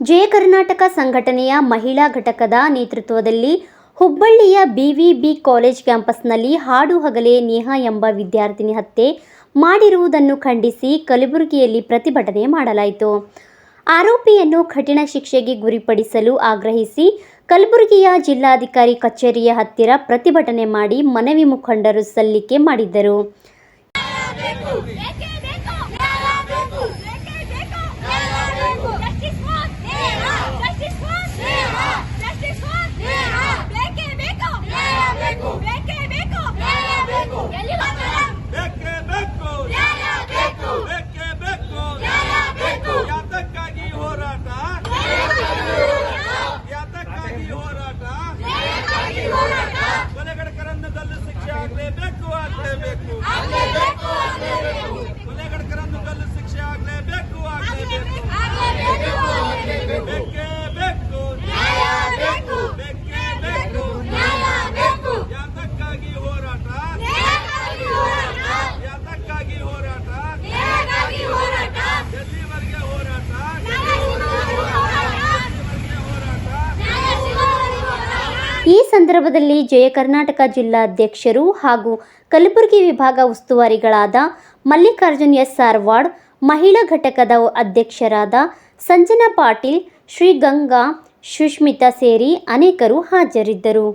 ಜಯ ಕರ್ನಾಟಕ ಸಂಘಟನೆಯ ಮಹಿಳಾ ಘಟಕದ ನೇತೃತ್ವದಲ್ಲಿ ಹುಬ್ಬಳ್ಳಿಯ ಬಿವಿಬಿ ಕಾಲೇಜ್ ಕ್ಯಾಂಪಸ್ನಲ್ಲಿ ಹಾಡು ಹಗಲೇ ನೇಹಾ ಎಂಬ ವಿದ್ಯಾರ್ಥಿನಿ ಹತ್ಯೆ ಮಾಡಿರುವುದನ್ನು ಖಂಡಿಸಿ ಕಲಬುರಗಿಯಲ್ಲಿ ಪ್ರತಿಭಟನೆ ಮಾಡಲಾಯಿತು. ಆರೋಪಿಯನ್ನು ಕಠಿಣ ಶಿಕ್ಷೆಗೆ ಗುರಿಪಡಿಸಲು ಆಗ್ರಹಿಸಿ ಕಲಬುರಗಿಯ ಜಿಲ್ಲಾಧಿಕಾರಿ ಕಚೇರಿಯ ಹತ್ತಿರ ಪ್ರತಿಭಟನೆ ಮಾಡಿ ಮನವಿ ಮುಖಂಡರು ಸಲ್ಲಿಕೆ ಮಾಡಿದ್ದರು. ಆಗಲೇಬೇಕು ಆಗಲೇಬೇಕು. ಸಂದರ್ಭದಲ್ಲಿ ಜಯ ಕರ್ನಾಟಕ ಜಿಲ್ಲಾಧ್ಯಕ್ಷರು ಹಾಗೂ ಕಲಬುರಗಿ ವಿಭಾಗ ಉಸ್ತುವಾರಿಗಳಾದ ಮಲ್ಲಿಕಾರ್ಜುನ್ ಎಸ್ ಸಾರ್ವಾಡ್ ಮಹಿಳಾ ಘಟಕದ ಅಧ್ಯಕ್ಷರಾದ ಸಂಜನಾ ಪಾಟೀಲ್, ಶ್ರೀ ಗಂಗಾ, ಸುಷ್ಮಿತಾ ಸೇರಿ ಅನೇಕರು ಹಾಜರಿದ್ದರು.